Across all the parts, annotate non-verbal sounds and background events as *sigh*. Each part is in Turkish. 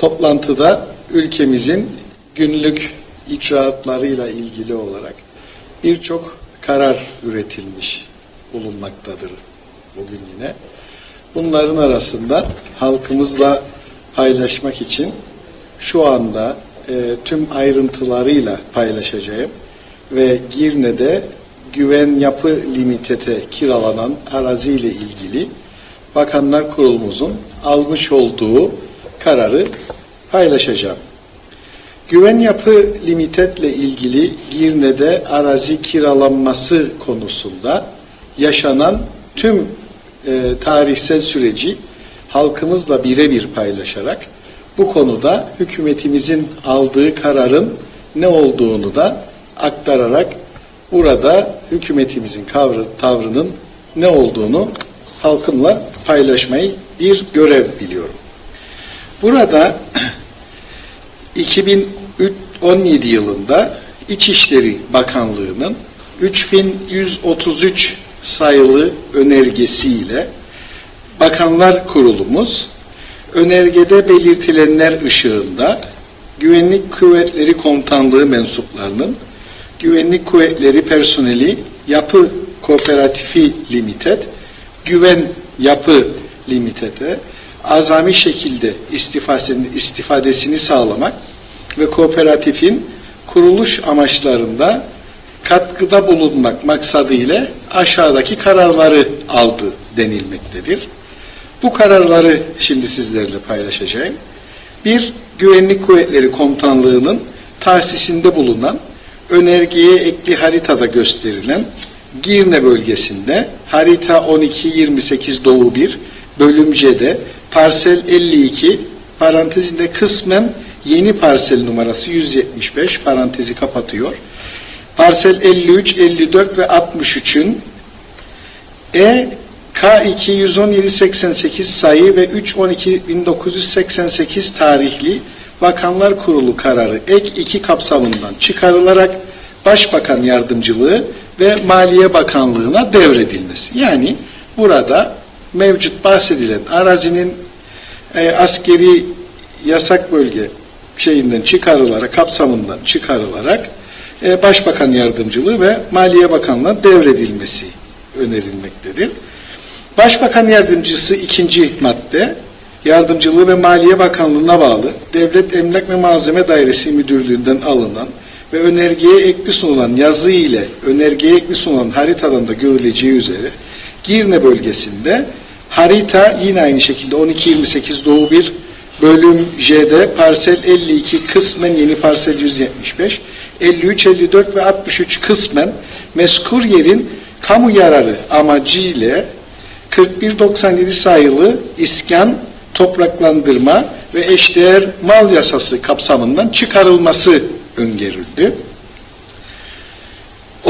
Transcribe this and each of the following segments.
Toplantıda ülkemizin günlük icraatlarıyla ilgili olarak birçok karar üretilmiş bulunmaktadır bugün yine. Bunların arasında halkımızla paylaşmak için şu anda e, tüm ayrıntılarıyla paylaşacağım ve Girne'de Güven Yapı Limitete kiralanan arazi ile ilgili Bakanlar Kurulumuzun almış olduğu kararı paylaşacağım. Güven Yapı Limited ile ilgili Girne'de arazi kiralanması konusunda yaşanan tüm e, tarihsel süreci halkımızla birebir paylaşarak bu konuda hükümetimizin aldığı kararın ne olduğunu da aktararak burada hükümetimizin kavrı, tavrının ne olduğunu halkımla paylaşmayı bir görev biliyorum. Burada *clears throat* 2017 yılında İçişleri Bakanlığı'nın 3133 sayılı önergesiyle Bakanlar Kurulumuz önergede belirtilenler ışığında Güvenlik Kuvvetleri Komutanlığı mensuplarının Güvenlik Kuvvetleri personeli Yapı Kooperatifi Limited, Güven Yapı Limited'e azami şekilde istifadesini, sağlamak ve kooperatifin kuruluş amaçlarında katkıda bulunmak maksadıyla aşağıdaki kararları aldı denilmektedir. Bu kararları şimdi sizlerle paylaşacağım. Bir, Güvenlik Kuvvetleri Komutanlığı'nın tahsisinde bulunan önergeye ekli haritada gösterilen Girne bölgesinde harita 12-28 Doğu 1 bölüm C'de parsel 52 parantezinde kısmen yeni parsel numarası 175 parantezi kapatıyor. Parsel 53, 54 ve 63'ün E K2 11788 sayı ve 312 1988 tarihli Bakanlar Kurulu kararı ek 2 kapsamından çıkarılarak Başbakan Yardımcılığı ve Maliye Bakanlığı'na devredilmesi. Yani burada mevcut bahsedilen arazinin e, askeri yasak bölge şeyinden çıkarılarak, kapsamından çıkarılarak e, Başbakan Yardımcılığı ve Maliye Bakanlığı'na devredilmesi önerilmektedir. Başbakan Yardımcısı ikinci madde, Yardımcılığı ve Maliye Bakanlığı'na bağlı Devlet Emlak ve Malzeme Dairesi Müdürlüğü'nden alınan ve önergeye ekli sunulan yazı ile önergeye ekli sunulan haritadan da görüleceği üzere Girne bölgesinde harita yine aynı şekilde 1228 Doğu 1 bölüm J'de parsel 52 kısmen yeni parsel 175 53, 54 ve 63 kısmen meskur yerin kamu yararı amacı ile 4197 sayılı iskan, topraklandırma ve eşdeğer mal yasası kapsamından çıkarılması öngörüldü.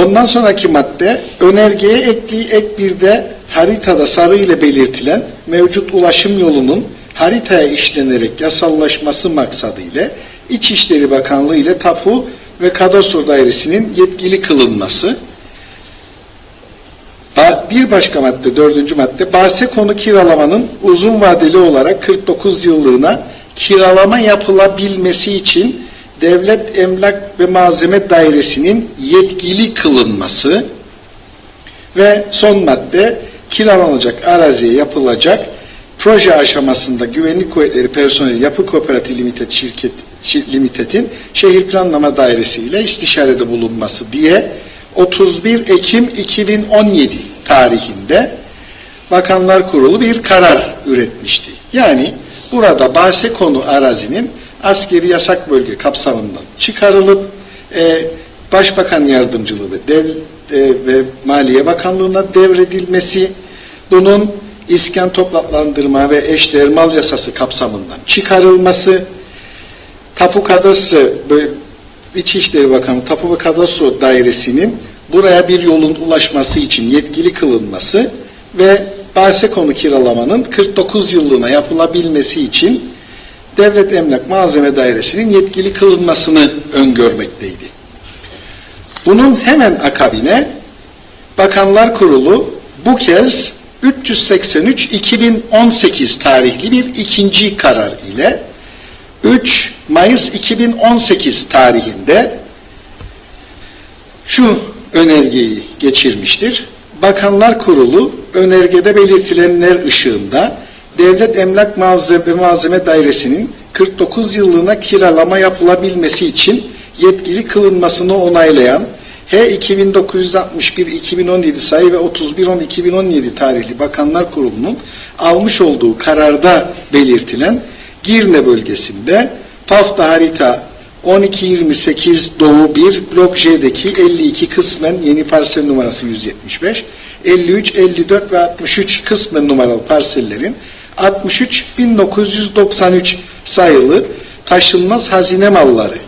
Ondan sonraki madde önergeye ekli ek bir de haritada sarı ile belirtilen mevcut ulaşım yolunun haritaya işlenerek yasallaşması maksadıyla İçişleri Bakanlığı ile Tapu ve Kadastro Dairesi'nin yetkili kılınması. Bir başka madde, dördüncü madde, bahse konu kiralamanın uzun vadeli olarak 49 yıllığına kiralama yapılabilmesi için Devlet Emlak ve Malzeme Dairesi'nin yetkili kılınması ve son madde kiralanacak araziye yapılacak proje aşamasında Güvenlik Kuvvetleri Personeli Yapı Kooperatif Limited şirket Limited'in şehir planlama dairesi ile istişarede bulunması diye 31 Ekim 2017 tarihinde Bakanlar Kurulu bir karar üretmişti. Yani burada bahse konu arazinin askeri yasak bölge kapsamından çıkarılıp e, Başbakan Yardımcılığı ve, Dev, e, ve Maliye Bakanlığı'na devredilmesi, bunun iskan toplatlandırma ve eşdeğer mal yasası kapsamından çıkarılması, Tapu Kadastro İçişleri Bakanı Tapu ve Kadastro Dairesi'nin buraya bir yolun ulaşması için yetkili kılınması ve bahse konu kiralamanın 49 yıllığına yapılabilmesi için Devlet Emlak Malzeme Dairesi'nin yetkili kılınmasını öngörmekteydi. Bunun hemen akabine Bakanlar Kurulu bu kez 383-2018 tarihli bir ikinci karar ile 3 Mayıs 2018 tarihinde şu önergeyi geçirmiştir. Bakanlar Kurulu önergede belirtilenler ışığında Devlet Emlak Malzeme, Malzeme Dairesi'nin 49 yıllığına kiralama yapılabilmesi için yetkili kılınmasını onaylayan H 2961-2017 sayı ve 31-10-2017 tarihli Bakanlar Kurulu'nun almış olduğu kararda belirtilen Girne bölgesinde PAF'ta harita 1228 Doğu 1 Blok J'deki 52 kısmen yeni parsel numarası 175, 53, 54 ve 63 kısmen numaralı parsellerin 63.1993 sayılı taşınmaz hazine malları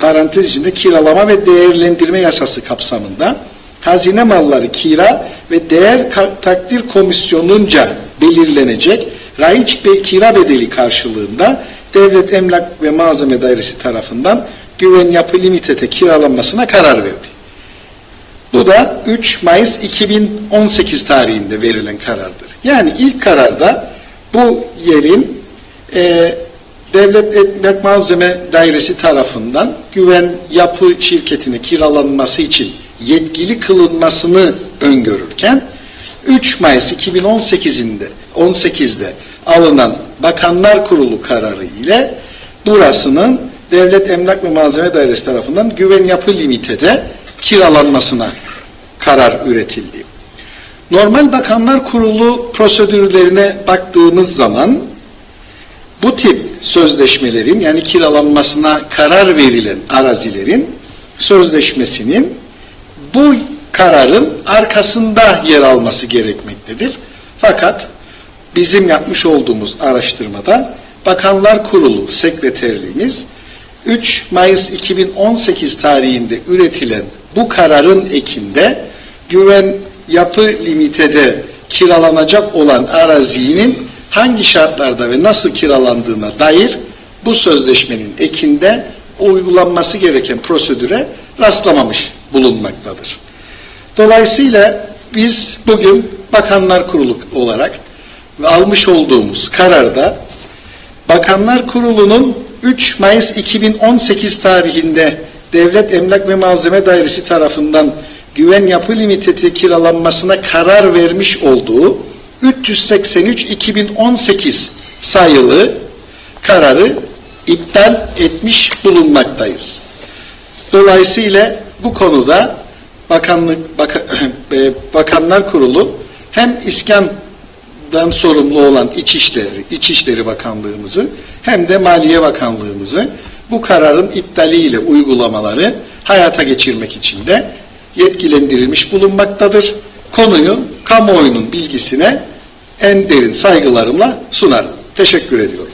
parantez içinde kiralama ve değerlendirme yasası kapsamında hazine malları kira ve değer takdir komisyonunca belirlenecek raiç ve kira bedeli karşılığında Devlet Emlak ve Malzeme Dairesi tarafından Güven Yapı Limited'e kiralanmasına karar verdi. Bu da 3 Mayıs 2018 tarihinde verilen karardır. Yani ilk kararda bu yerin e, Devlet Emlak Malzeme Dairesi tarafından güven yapı şirketine kiralanması için yetkili kılınmasını öngörürken 3 Mayıs 2018'inde 18'de alınan Bakanlar Kurulu kararı ile burasının Devlet Emlak ve Malzeme Dairesi tarafından Güven Yapı Limited'e kiralanmasına karar üretildi. Normal Bakanlar Kurulu prosedürlerine baktığımız zaman bu tip sözleşmelerin yani kiralanmasına karar verilen arazilerin sözleşmesinin bu kararın arkasında yer alması gerekmektedir. Fakat bizim yapmış olduğumuz araştırmada Bakanlar Kurulu Sekreterliğimiz 3 Mayıs 2018 tarihinde üretilen bu kararın ekinde güven yapı limitede kiralanacak olan arazinin hangi şartlarda ve nasıl kiralandığına dair bu sözleşmenin ekinde uygulanması gereken prosedüre rastlamamış bulunmaktadır. Dolayısıyla biz bugün Bakanlar Kurulu olarak almış olduğumuz kararda Bakanlar Kurulu'nun 3 Mayıs 2018 tarihinde Devlet Emlak ve Malzeme Dairesi tarafından Güven Yapı Limitedi kiralanmasına karar vermiş olduğu 383-2018 sayılı kararı iptal etmiş bulunmaktayız. Dolayısıyla bu konuda Bakanlık Baka- *clears throat* e, Bakanlar Kurulu hem İskan'dan sorumlu olan İçişleri, İçişleri Bakanlığımızı hem de Maliye Bakanlığımızı bu kararın iptaliyle uygulamaları hayata geçirmek için de yetkilendirilmiş bulunmaktadır. Konuyu kamuoyunun bilgisine en derin saygılarımla sunarım. Teşekkür ediyorum.